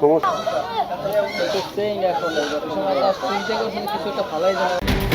সমস্যা সময় ফালাই তিন